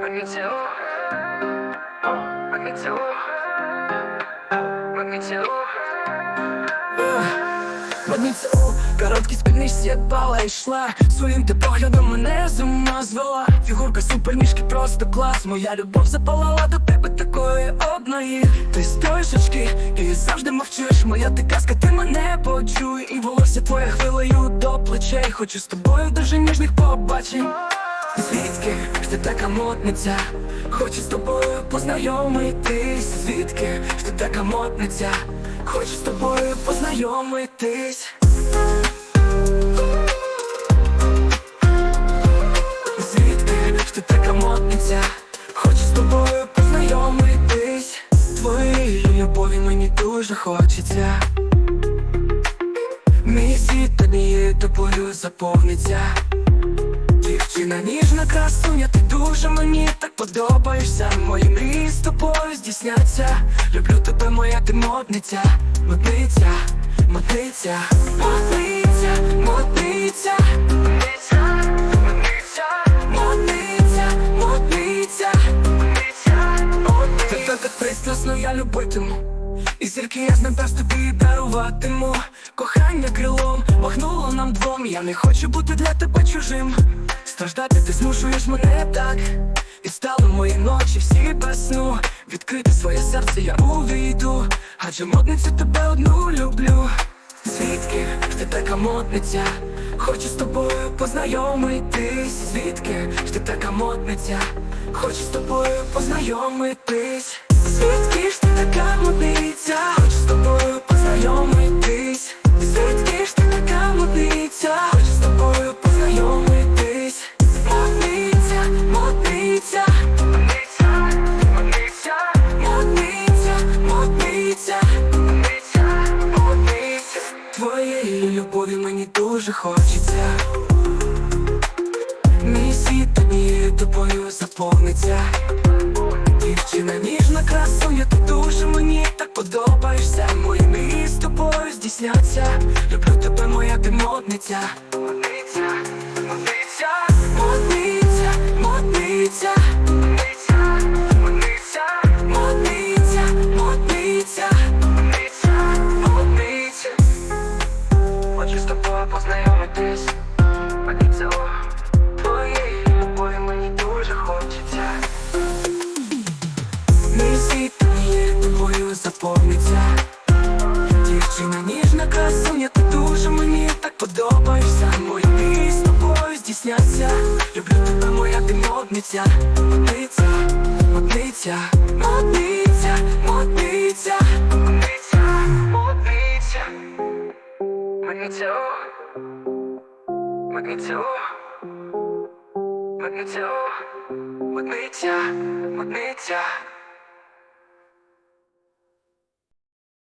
Магнітіл. Магнітіл. Магнітіл. Магнітіл, короткий спідничці, як бала йшла Своїм ти поглядом мене з ума звела Фігурка супермішки, просто клас Моя любов запалала до тебе такої одної Ти стоїш очки і завжди мовчиш Моя ти казка, ти мене почуй І волосся твоє хвилею до плечей Хочу з тобою дуже ніжних побачень Звідки ж ти така модниця? Хочу з тобою познайомитись Звідки ж ти така модниця? Хочу з тобою познайомитись Звідки ж ти така модниця? Хочу з тобою познайомитись Твоєї любові мені дуже хочеться Мій світ однією тобою заповниться Дівчина ніжна красуня, ти дуже мені так подобаєшся. Мої мрії з тобою здійсняться. Люблю тебе, моя ти модниця, модниця, модниця, модниця, модниця, Магнітіл. Магнітіл. модниця, модниця. Тебе так пристрасно я любитиму. І зірки я з небес тобі даруватиму Кохання крилом махнуло нам двом. Я не хочу бути для тебе чужим Страждати ти змушуєш мене так І стали мої ночі всі без сну Відкрити своє серце я увійду Адже модницю тебе одну люблю Звідки ж ти така модниця? Хочу з тобою познайомитись Звідки ж ти така модниця? Хочу з тобою познайомитись Звідки ж ти така модниця? Хочу з тобою Модниця, модниця, Магнітіл. модниця, модниця. Магнітіл. Модниця. Твоєї любові мені дуже хочеться. Мій світ однією тобою заповниться. Дівчина ніжна красуня, ти дуже мені так подобаєшся. Мої мрії тобою здійсняться. Люблю тебе, моя ти модниця тобою заповниться Дівчина ніжна красуня, ти дуже мені так подобаєшся Мої мрії з тобою здійсняться Люблю тебе, моя ти модниця Модниця, модниця, модниця, модниця Магнітіл. Магнітіл. Магнітіл. Магнітіл. Модниця, модниця